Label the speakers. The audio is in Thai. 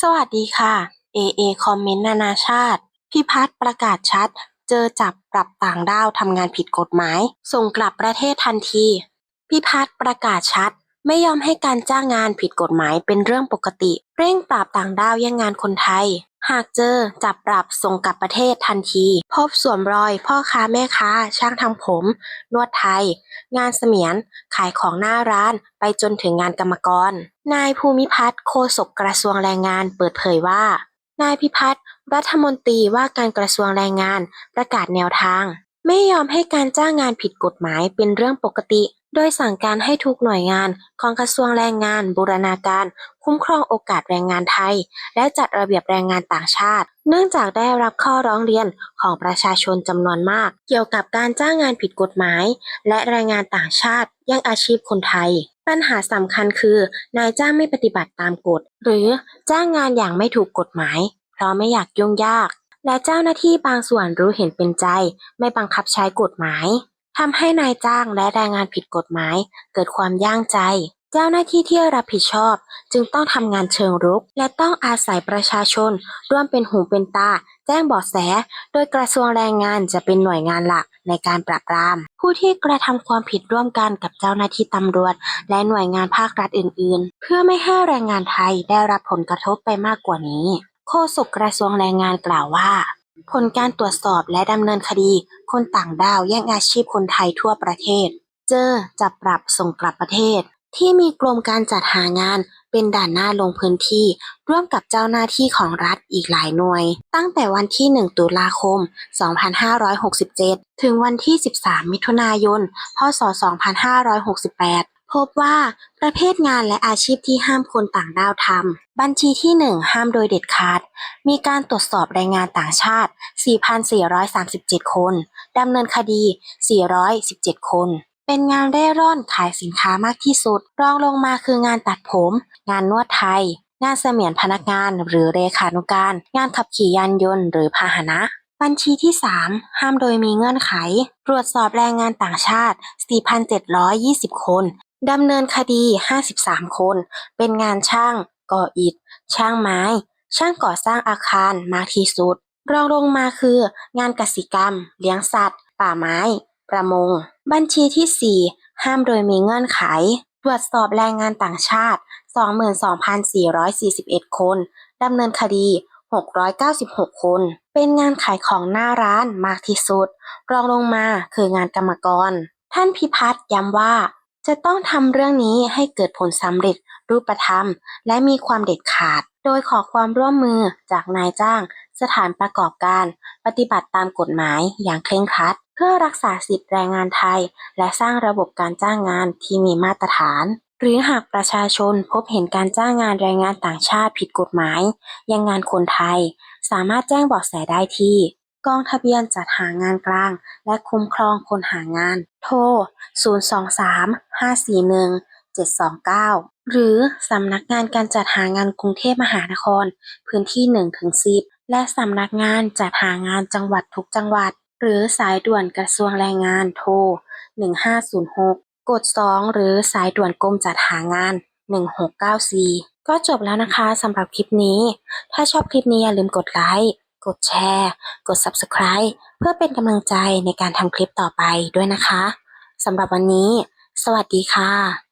Speaker 1: สวัสดีค่ะ AA คอมเมนต์นานาชาติ พิพัฒน์ประกาศชัด เจอจับปรับต่างด้าวทำงานผิดกฎหมาย ส่งกลับประเทศทันที พิพัฒน์ประกาศชัด ไม่ยอมให้การจ้างงานผิดกฎหมายเป็นเรื่องปกติ เร่งปราบต่างด้าวแย่งงานคนไทย หากเจอจับปรับส่งกลับประเทศทันที พบสวมรอย พ่อค้าแม่ค้า ช่างทำผม นวดไทย งานเสมียน ขายของหน้าร้านไปจนถึงงานกรรมกร นายภูมิพัฒน์โฆษกกระทรวงแรงงานเปิดเผยว่า นายพิพัฒน์รัฐมนตรีว่าการกระทรวงแรงงานประกาศแนวทาง ไม่ยอมให้การจ้างงานผิดกฎหมายเป็นเรื่องปกติ โดยสั่งการให้ทุกหน่วยงานของกระทรวงแรงงาน บูรณาการ คุ้มครองโอกาสแรงงานไทย และจัดระเบียบแรงงานต่างชาติ เนื่องจากได้รับข้อร้องเรียนของประชาชนจำนวนมาก เกี่ยวกับการจ้างงานผิดกฎหมาย และแรงงานต่างชาติย่งอาชีพคนไทย ปัญหาสำคัญคือ นายจ้างไม่ปฏิบัติตามกฎ หรือจ้างงานอย่างไม่ถูกกฎหมาย เพราะไม่อยากยุ่งยาก และเจ้าหน้าที่บางส่วนรู้เห็นเป็นใจ ไม่บังคับใช้กฎหมาย ทำให้นายจ้างและแรงงานผิดกฎหมาย เกิดความย่างใจ เจ้าหน้าที่ที่รับผิดชอบ จึงต้องทำงานเชิงรุก และต้องอาศัยประชาชน ร่วมเป็นหูเป็นตา แจ้งเบาะแส โดยกระทรวงแรงงานจะเป็นหน่วยงานหลักในการปราบปราม ผู้ที่กระทำความผิดร่วมกันกับเจ้าหน้าที่ตำรวจ และหน่วยงานภาครัฐอื่น ๆ เพื่อไม่ให้แรงงานไทยได้รับผลกระทบไปมากกว่านี้ โฆษกกระทรวงแรงงานกล่าวว่า ผลการตรวจสอบและดำเนินคดี คนต่างด้าวแย่งอาชีพคนไทยทั่วประเทศ เจอจับปรับส่งกลับประเทศ ที่มีกรมการจัดหางานเป็นด่านหน้าลงพื้นที่ ร่วมกับเจ้าหน้าที่ของรัฐอีกหลายหน่วย ตั้งแต่วันที่ 1 ตุลาคม 2567 ถึงวันที่ 13 มิถุนายน พศ 2568 พบว่าประเภทงานและอาชีพที่ห้ามคนต่างด้าวทำ บัญชีที่ 1 ห้ามโดยเด็ดขาด มีการตรวจสอบแรงงานต่างชาติ 4,437 คน ดำเนินคดี 417 คน เป็นงานเร่ร่อนขายสินค้ามากที่สุด รองลงมาคืองานตัดผม งานนวดไทย งานเสมียนพนักงานหรือเลขานุการ งานขับขี่ยานยนต์หรือพาหนะบัญชีที่ 3 ห้ามโดยมีเงื่อนไข ตรวจสอบแรงงานต่างชาติ 4,720 คน ดำเนินคดี 53 คน เป็นงานช่าง ก่ออิฐ ช่างไม้ ช่างก่อสร้างอาคารมากที่สุด รองลงมาคือ งานกสิกรรม เลี้ยงสัตว์ ป่าไม้ ประมง บัญชีที่ 4 ห้ามโดยมีเงื่อนไข ตรวจสอบแรงงานต่างชาติ 22,441 คน ดำเนินคดี 696 คน เป็นงานขายของหน้าร้านมากที่สุด รองลงมาคืองานกรรมกร ท่านพิพัฒน์ย้ำว่า จะต้องทำเรื่องนี้ให้เกิดผลสำเร็จรูปธรรม และมีความเด็ดขาด โดยขอความร่วมมือจากนายจ้าง สถานประกอบการ ปฏิบัติตามกฎหมายอย่างเคร่งครัด เพื่อรักษาสิทธิแรงงานไทย และสร้างระบบการจ้างงานที่มีมาตรฐาน หรือหากประชาชนพบเห็นการจ้างงานแรงงานต่างชาติผิดกฎหมาย ยังงานคนไทย สามารถแจ้งบาะแสได้ที่ กองทะเบียนจัดหางานกลาง และคุ้มครองคนหางาน โทร 023-541-729 หรือสำนักงานการจัดหางานกรุงเทพมหานคร พื้นที่ 1-10 และสำนักงานจัดหางานจังหวัดทุกจังหวัด หรือสายด่วนกระทรวงแรงงานโทร 1506 กด 2 หรือสายด่วนกรมจัดหางาน 1694 ก็จบแล้วนะคะสำหรับคลิปนี้ ถ้าชอบคลิปนี้อย่าลืมกดไลค์ กดแชร์ กด Subscribe เพื่อเป็นกำลังใจในการทำคลิปต่อไปด้วยนะคะสำหรับวันนี้ สวัสดีค่ะ